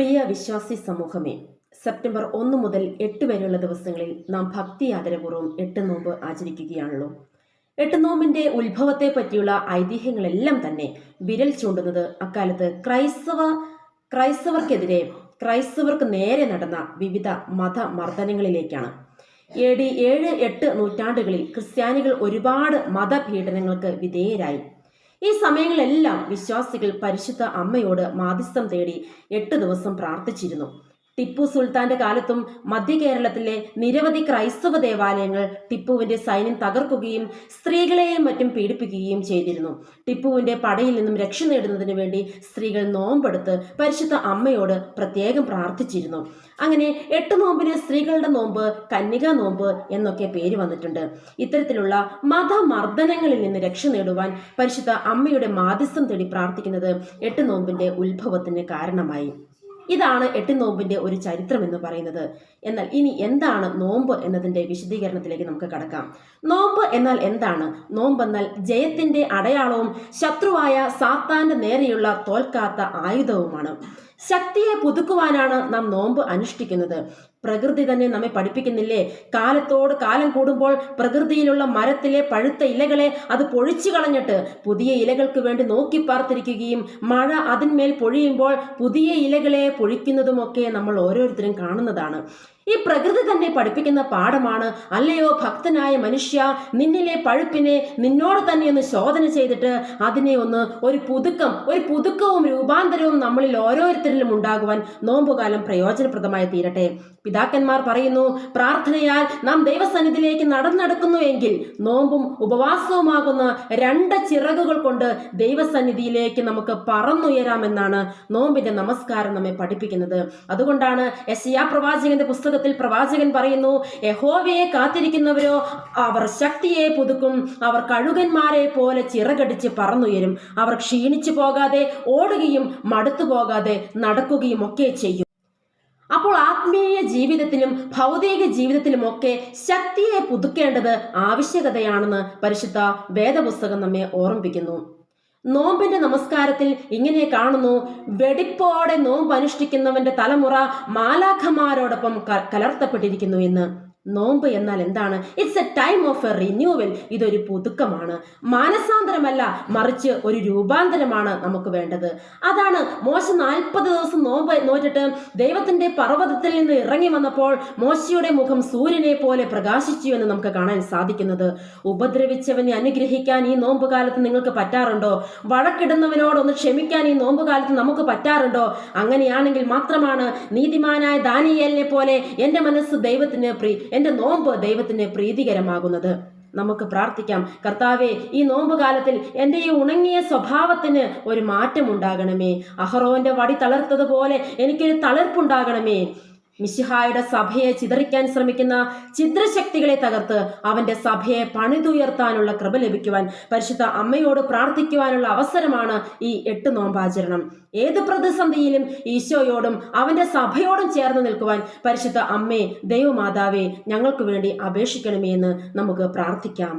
പ്രിയ വിശ്വാസി സമൂഹമേ സെപ്റ്റംബർ ഒന്ന് മുതൽ എട്ട് വരെയുള്ള ദിവസങ്ങളിൽ നാം ഭക്തി ആദരപൂർവം എട്ട് നോമ്പ് ആചരിക്കുകയാണല്ലോ. എട്ട് നോമ്പിന്റെ ഉത്ഭവത്തെ പറ്റിയുള്ള ഐതിഹ്യങ്ങളെല്ലാം തന്നെ വിരൽ ചൂണ്ടുന്നത് അക്കാലത്ത് ക്രൈസ്തവ ക്രൈസ്തവർക്കെതിരെ ക്രൈസ്തവർക്ക് നേരെ നടന്ന വിവിധ മതമർദ്ദനങ്ങളിലേക്കാണ്. എ ഡി ഏഴ് എട്ട് നൂറ്റാണ്ടുകളിൽ ക്രിസ്ത്യാനികൾ ഒരുപാട് മതപീഡനങ്ങൾക്ക് വിധേയരായി. ഈ സമയങ്ങളെല്ലാം വിശ്വാസികൾ പരിശുദ്ധ അമ്മയോട് മാധ്യസ്ഥം തേടി എട്ട് ദിവസം പ്രാർത്ഥിച്ചിരുന്നു. ടിപ്പു സുൽത്താന്റെ കാലത്തും മധ്യ കേരളത്തിലെ നിരവധി ക്രൈസ്തവ ദേവാലയങ്ങൾ ടിപ്പുവിന്റെ സൈന്യം തകർക്കുകയും സ്ത്രീകളെയും മറ്റും പീഡിപ്പിക്കുകയും ചെയ്തിരുന്നു. ടിപ്പുവിന്റെ പടയിൽ നിന്നും രക്ഷ നേടുന്നതിന് വേണ്ടി സ്ത്രീകൾ നോമ്പെടുത്ത് പരിശുദ്ധ അമ്മയോട് പ്രത്യേകം പ്രാർത്ഥിച്ചിരുന്നു. അങ്ങനെ എട്ട് നോമ്പിന് സ്ത്രീകളുടെ നോമ്പ് കന്യക നോമ്പ് എന്നൊക്കെ പേര് വന്നിട്ടുണ്ട്. ഇത്തരത്തിലുള്ള മതമർദ്ദനങ്ങളിൽ നിന്ന് രക്ഷ നേടുവാൻ പരിശുദ്ധ അമ്മയുടെ മാധ്യസ്ഥം തേടി പ്രാർത്ഥിക്കുന്നത് എട്ട് നോമ്പിന്റെ ഉത്ഭവത്തിന് കാരണമായി. ഇതാണ് എട്ട് നോമ്പിന്റെ ഒരു ചരിത്രം എന്ന് പറയുന്നത്. എന്നാൽ ഇനി എന്താണ് നോമ്പ് എന്നതിന്റെ വിശദീകരണത്തിലേക്ക് നമുക്ക് കടക്കാം. നോമ്പ് എന്നാൽ എന്താണ്? നോമ്പ് എന്നാൽ ജയത്തിന്റെ അടയാളവും ശത്രുവായ സാത്താന്റെ നേരെയുള്ള തോൽക്കാത്ത ആയുധവുമാണ്. ശക്തിയെ പുതുക്കുവാനാണ് നാം നോമ്പ് അനുഷ്ഠിക്കുന്നത്. പ്രകൃതി തന്നെ നമ്മെ പഠിപ്പിക്കുന്നില്ലേ? കാലത്തോട് കാലം കൂടുമ്പോൾ പ്രകൃതിയിലുള്ള മരത്തിലെ പഴുത്ത ഇലകളെ അത് പൊഴിച്ചു കളഞ്ഞിട്ട് പുതിയ ഇലകൾക്ക് വേണ്ടി നോക്കി പാർത്തിരിക്കുകയും മഴ അതിന്മേൽ പൊഴിയുമ്പോൾ പുതിയ ഇലകളെ പൊഴിക്കുന്നതുമൊക്കെ നമ്മൾ ഓരോരുത്തരും കാണുന്നതാണ്. ഈ പ്രകൃതി തന്നെ പഠിപ്പിക്കുന്ന പാഠമാണ് അല്ലയോ ഭക്തനായ മനുഷ്യ നിന്നിലെ പഴുപ്പിനെ നിന്നോട് തന്നെ ഒന്ന് ശോധന ചെയ്തിട്ട് അതിനെ ഒന്ന് ഒരു പുതുക്കം ഒരു പുതുക്കവും രൂപാന്തരവും നമ്മളിൽ ഓരോരുത്തരിലും ഉണ്ടാകുവാൻ നോമ്പുകാലം പ്രയോജനപ്രദമായി തീരട്ടെ. പിതാക്കന്മാർ പറയുന്നു പ്രാർത്ഥനയാൽ നാം ദൈവസന്നിധിയിലേക്ക് നടന്നെടുക്കുന്നു എങ്കിൽ നോമ്പും ഉപവാസവുമാകുന്ന രണ്ട് ചിറകുകൾ കൊണ്ട് ദൈവസന്നിധിയിലേക്ക് നമുക്ക് പറന്നുയരാമെന്നാണ് നോമ്പിന്റെ നമസ്കാരം നമ്മെ പഠിപ്പിക്കുന്നത്. അതുകൊണ്ടാണ് യശയാ പ്രവാചകന്റെ പുസ്തകത്തിൽ പ്രവാചകൻ പറയുന്നു യഹോവയെ കാത്തിരിക്കുന്നവരോ അവർ ശക്തിയെ പുതുക്കും അവർ കഴുകന്മാരെ പോലെ ചിറകടിച്ച് പറന്നുയരും. അവർ ക്ഷീണിച്ചു പോകാതെ ഓടുകയും മടുത്തു പോകാതെ നടക്കുകയും ഒക്കെ ചെയ്യും. ആത്മീയ ജീവിതത്തിലും ഭൗതിക ജീവിതത്തിലുമൊക്കെ ശക്തിയെ പുതുക്കേണ്ടത് ആവശ്യകതയാണെന്ന് പരിശുദ്ധ വേദപുസ്തകം നമ്മെ ഓർമ്മിപ്പിക്കുന്നു. നോമ്പിന്റെ നമസ്കാരത്തിൽ ഇങ്ങനെ കാണുന്നു വെടിപ്പോടെ നോമ്പ് അനുഷ്ഠിക്കുന്നവന്റെ തലമുറ മാലാഖമാരോടൊപ്പം കലർത്തപ്പെട്ടിരിക്കുന്നു എന്ന്. നോമ്പ് എന്നാൽ എന്താണ്? It's a time of a renewal ഇതൊരു പുതുക്കമാണ്. മാനസാന്തരമല്ല മറിച്ച് ഒരു രൂപാന്തരമാണ് നമുക്ക് വേണ്ടത്. അതാണ് മോശ നാൽപ്പത് ദിവസം നോമ്പ് നോറ്റിട്ട് ദൈവത്തിന്റെ പർവതത്തിൽ നിന്ന് ഇറങ്ങി വന്നപ്പോൾ മോശയുടെ മുഖം സൂര്യനെ പോലെ പ്രകാശിച്ചു എന്ന് നമുക്ക് കാണാൻ സാധിക്കുന്നത്. ഉപദ്രവിച്ചവനെ അനുഗ്രഹിക്കാൻ ഈ നോമ്പ് കാലത്ത് നിങ്ങൾക്ക് പറ്റാറുണ്ടോ? വഴക്കിടുന്നവനോടൊന്ന് ക്ഷമിക്കാൻ ഈ നോമ്പ് കാലത്ത് നമുക്ക് പറ്റാറുണ്ടോ? അങ്ങനെയാണെങ്കിൽ മാത്രമാണ് നീതിമാനായ ദാനിയേലിനെ പോലെ എന്റെ മനസ്സ് ദൈവത്തിന് പ്രീ എന്റെ നോമ്പ് ദൈവത്തിന് പ്രീതികരമാകുന്നത്. നമുക്ക് പ്രാർത്ഥിക്കാം. കർത്താവെ ഈ നോമ്പ് കാലത്തിൽ എന്റെ ഈ ഉണങ്ങിയ സ്വഭാവത്തിന് ഒരു മാറ്റം ഉണ്ടാകണമേ അഹറോന്റെ വടി തളർത്തതുപോലെ എനിക്കൊരു തളർപ്പുണ്ടാകണമേ. മിശിഹായുടെ സഭയെ ചിതറിക്കാൻ ശ്രമിക്കുന്ന ചിദ്രശക്തികളെ തകർത്ത് അവന്റെ സഭയെ പണിതുയർത്താനുള്ള കൃപ ലഭിക്കുവാൻ പരിശുദ്ധ അമ്മയോട് പ്രാർത്ഥിക്കുവാനുള്ള അവസരമാണ് ഈ എട്ട് നോമ്പാചരണം. ഏത് പ്രതിസന്ധിയിലും ഈശോയോടും അവന്റെ സഭയോടും ചേർന്ന് നിൽക്കുവാൻ പരിശുദ്ധ അമ്മേ ദൈവമാതാവേ ഞങ്ങൾക്ക് വേണ്ടി അപേക്ഷിക്കണമേ എന്ന് നമുക്ക് പ്രാർത്ഥിക്കാം.